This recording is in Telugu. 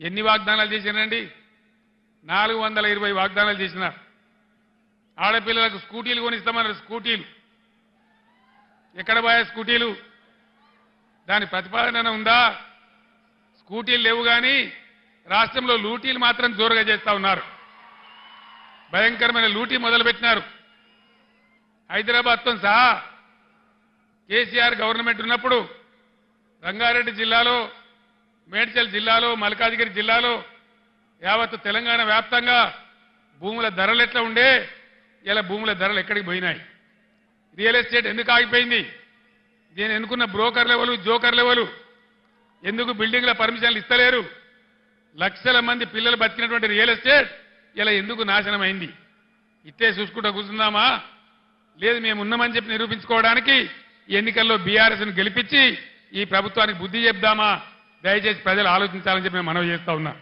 ఎన్ని వాగ్దానాలు చేసినండి నాలుగు వందల ఇరవై వాగ్దానాలు చేసినారు. ఆడపిల్లలకు స్కూటీలు కొనిస్తామన్నారు స్కూటీలు. ఎక్కడ పోయా స్కూటీలు? దాని ప్రతిపాదన ఉందా? స్కూటీలు లేవు కానీ రాష్ట్రంలో లూటీలు మాత్రం జోరుగా చేస్తా ఉన్నారు. భయంకరమైన లూటీ మొదలుపెట్టినారు. హైదరాబాద్తో సహా కేసీఆర్ గవర్నమెంట్ ఉన్నప్పుడు రంగారెడ్డి జిల్లాలో మేడ్చల్ జిల్లాలో మల్కాజ్గిరి జిల్లాలో యావత్ తెలంగాణ వ్యాప్తంగా భూముల ధరలు ఎట్లా ఉండే ఇలా భూముల ధరలు ఎక్కడికి పోయినాయి. రియల్ ఎస్టేట్ ఎందుకు ఆగిపోయింది? నేను ఎన్నుకున్న బ్రోకర్ లెవెలు జోకర్ లెవెలు ఎందుకు బిల్డింగ్ల పర్మిషన్లు ఇస్తలేరు? లక్షల మంది పిల్లలు బతికినటువంటి రియల్ ఎస్టేట్ ఇలా ఎందుకు నాశనం అయింది ఇట్టే చూసుకుంటూ కూర్చుందామా? లేదు మేము ఉన్నామని చెప్పి నిరూపించుకోవడానికి ఎన్నికల్లో బీఆర్ఎస్ను గెలిపించి ఈ ప్రభుత్వానికి బుద్ధి చెప్దామా? దయచేసి ప్రజలు ఆలోచించాలని చెప్పి మేము మనవి చేస్తా ఉన్నా.